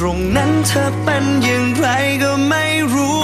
ตรงนั้นเธอเป็นอย่างไรก็ไม่รู้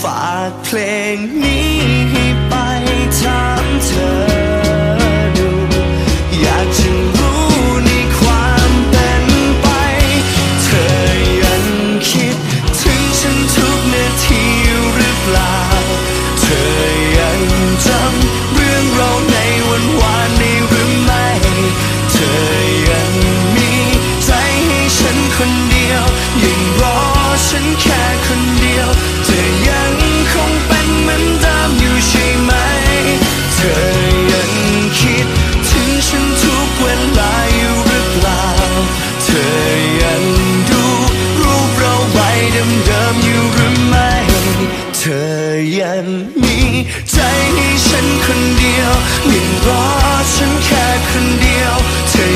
ฝากเพลงนี้ให้ เดิมๆอยู่หรือไม่ เธอยังมีใจให้ฉันคนเดียวยังรอฉันแค่คนเดียวเธอ